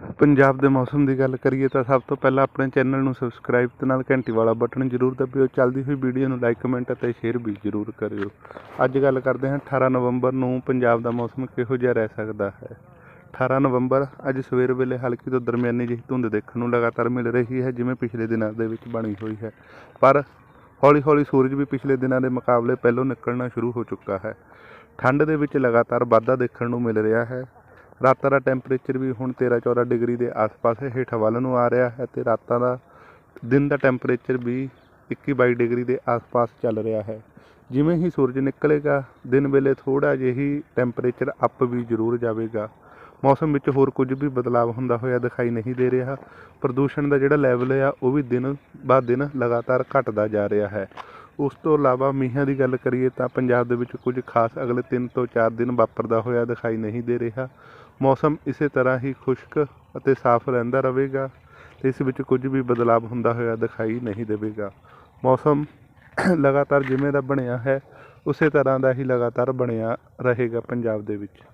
ਪੰਜਾਬ ਦੇ ਮੌਸਮ ਦੀ ਗੱਲ ਕਰੀਏ ਤਾਂ ਸਭ ਤੋਂ ਪਹਿਲਾਂ ਆਪਣੇ ਚੈਨਲ ਨੂੰ ਸਬਸਕ੍ਰਾਈਬ ਤੇ ਨਾਲ ਘੰਟੀ ਵਾਲਾ ਬਟਨ ਜ਼ਰੂਰ ਦਬਿਓ। ਚੱਲਦੀ ਹੋਈ ਵੀਡੀਓ ਨੂੰ ਲਾਈਕ ਕਮੈਂਟ ਅਤੇ ਸ਼ੇਅਰ ਵੀ ਜ਼ਰੂਰ ਕਰਿਓ। ਅੱਜ ਗੱਲ ਕਰਦੇ ਹਾਂ 18 ਨਵੰਬਰ ਨੂੰ ਪੰਜਾਬ ਦਾ ਮੌਸਮ ਕਿਹੋ ਜਿਹਾ ਰਹਿ ਸਕਦਾ ਹੈ? 18 ਨਵੰਬਰ, ਅੱਜ ਸਵੇਰ ਵੇਲੇ ਹਲਕੀ ਤੋਂ ਦਰਮਿਆਨੀ ਜਿਹੀ ਧੁੰਦ ਦੇਖਣ ਨੂੰ ਲਗਾਤਾਰ ਮਿਲ ਰਹੀ ਹੈ, ਜਿਵੇਂ ਪਿਛਲੇ ਦਿਨਾਂ ਦੇ ਵਿੱਚ ਬਣੀ ਹੋਈ ਹੈ। ਪਰ ਹੌਲੀ ਹੌਲੀ ਸੂਰਜ ਵੀ ਪਿਛਲੇ ਦਿਨਾਂ ਦੇ ਮੁਕਾਬਲੇ ਪਹਿਲੋਂ ਨਿਕਲਣਾ ਸ਼ੁਰੂ ਹੋ ਚੁੱਕਾ ਹੈ। ਠੰਡ ਦੇ ਵਿੱਚ ਲਗਾਤਾਰ ਵਾਧਾ ਦੇਖਣ ਨੂੰ ਮਿਲ ਰਿਹਾ ਹੈ। ਰਾਤਾਂ ਦਾ ਟੈਂਪਰੇਚਰ ਵੀ ਹੁਣ 13 14 ਡਿਗਰੀ ਦੇ ਆਸ-ਪਾਸ ਹੇਠਾਂ ਵੱਲ ਨੂੰ ਆ ਰਿਹਾ ਹੈ ਤੇ ਰਾਤਾਂ ਦਾ ਦਿਨ ਦਾ ਟੈਂਪਰੇਚਰ ਵੀ 21 22 ਡਿਗਰੀ ਦੇ ਆਸ-ਪਾਸ ਚੱਲ ਰਿਹਾ ਹੈ। ਜਿਵੇਂ ਹੀ ਸੂਰਜ ਨਿਕਲੇਗਾ, ਦਿਨ ਵੇਲੇ ਥੋੜਾ ਜਿਹੀ ਟੈਂਪਰੇਚਰ ਅੱਪ ਵੀ ਜ਼ਰੂਰ ਜਾਵੇਗਾ। ਮੌਸਮ ਵਿੱਚ ਹੋਰ ਕੁਝ ਵੀ ਬਦਲਾਅ ਹੁੰਦਾ ਹੋਇਆ ਦਿਖਾਈ ਨਹੀਂ ਦੇ ਰਿਹਾ। ਪ੍ਰਦੂਸ਼ਣ ਦਾ ਜਿਹੜਾ ਲੈਵਲ ਆ, ਉਹ ਵੀ ਦਿਨ ਬਾ ਦਿਨ ਲਗਾਤਾਰ ਘਟਦਾ ਜਾ ਰਿਹਾ ਹੈ। ਉਸ ਤੋਂ ਇਲਾਵਾ ਮੀਂਹਾਂ ਦੀ ਗੱਲ ਕਰੀਏ ਤਾਂ ਪੰਜਾਬ ਦੇ ਵਿੱਚ ਕੁਝ ਖਾਸ ਅਗਲੇ 3 ਤੋਂ 4 ਦਿਨ ਵਾਪਰਦਾ ਹੋਇਆ ਦਿਖਾਈ ਨਹੀਂ ਦੇ ਰਿਹਾ। ਮੌਸਮ ਇਸੇ ਤਰ੍ਹਾਂ ਹੀ ਖੁਸ਼ਕ ਅਤੇ ਸਾਫ਼ ਰਹਿੰਦਾ ਰਹੇਗਾ। ਤੇ ਇਸ ਵਿੱਚ ਕੁਝ ਵੀ ਬਦਲਾਅ ਹੁੰਦਾ ਹੋਇਆ ਦਿਖਾਈ ਨਹੀਂ ਦੇਵੇਗਾ। ਮੌਸਮ ਲਗਾਤਾਰ ਜਿਵੇਂ ਦਾ ਬਣਿਆ ਹੈ, ਉਸੇ ਤਰ੍ਹਾਂ ਦਾ ਹੀ ਲਗਾਤਾਰ ਬਣਿਆ ਰਹੇਗਾ ਪੰਜਾਬ ਦੇ ਵਿੱਚ।